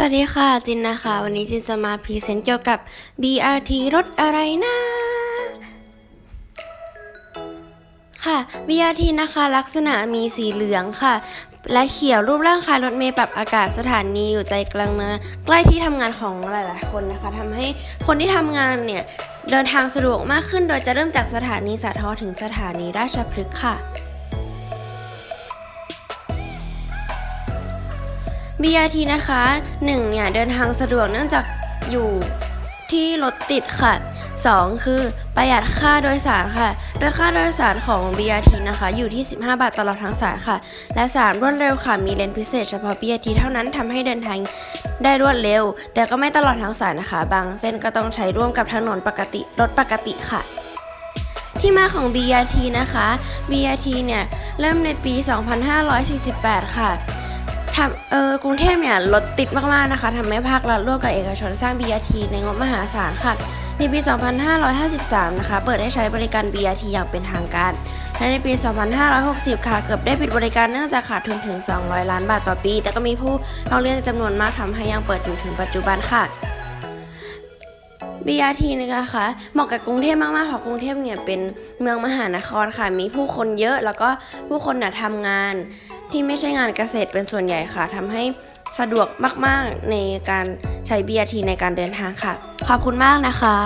วัสดีค่ะจินนะคะ วันนี้จินจะมาพรีเซนต์เกี่ยวกับ BRT รถอะไรนะ ค่ะ BRT นะคะ ลักษณะมีสีเหลืองค่ะ และเขียวรูปร่างคล้ายรถเมล์ปรับอากาศสถานีอยู่ใจกลางเมืองใกล้ที่ทำงานของหลาย ๆ คนนะคะทำให้คนที่ทำงานเนี่ย เดินทางสะดวกมากขึ้นโดยจะเริ่มจากสถานีสาทรถึงสถานีราชพฤกษ์ค่ะ BRT นะคะ1เนี่ยเดินทางสะดวกเนื่องจากอยู่ที่รถติดค่ะ 2 คือประหยัดค่าโดยสารค่ะ โดยค่าโดยสารของ BRT นะคะ อยู่ที่ 15 บาทตลอดทั้งสายค่ะ และ 3 รวดเร็วค่ะ มีเลนพิเศษเฉพาะ BRT เท่านั้นทำให้เดินทางได้รวดเร็ว แต่ก็ไม่ตลอดทั้งสายนะคะ บางเส้นก็ต้องใช้ร่วมกับถนนปกติรถปกติค่ะ ที่มาของ BRT นะคะ BRT เนี่ย เริ่มในปี 2548 ค่ะ ทำเออกรุงเทพเนี่ยรถติดมากๆนะคะทำให้ภาครัฐร่วมกับเอกชนสร้าง BRT ในงบมหาศาลค่ะ ในปี 2553 นะคะ เปิดให้ใช้บริการ BRT อย่างเป็นทางการ และในปี 2560 ค่ะ เกือบได้ปิดบริการเนื่องจากขาดทุนถึง 200 ล้านบาทต่อปี แต่ก็มีผู้ร้องเรียนจำนวนมากทำให้ยังเปิดอยู่ถึงปัจจุบันค่ะ BRT นะคะเหมาะกับกรุงเทพมากๆเพราะกรุงเทพเนี่ยเป็นเมืองมหานครค่ะ มีผู้คนเยอะแล้วก็ผู้คนน่ะทำงาน ที่ไม่ใช่งานเกษตรเป็นส่วนใหญ่ค่ะทำให้สะดวกมาก ๆ ในการใช้ BRT ในการเดินทางค่ะ ขอบคุณมากนะคะ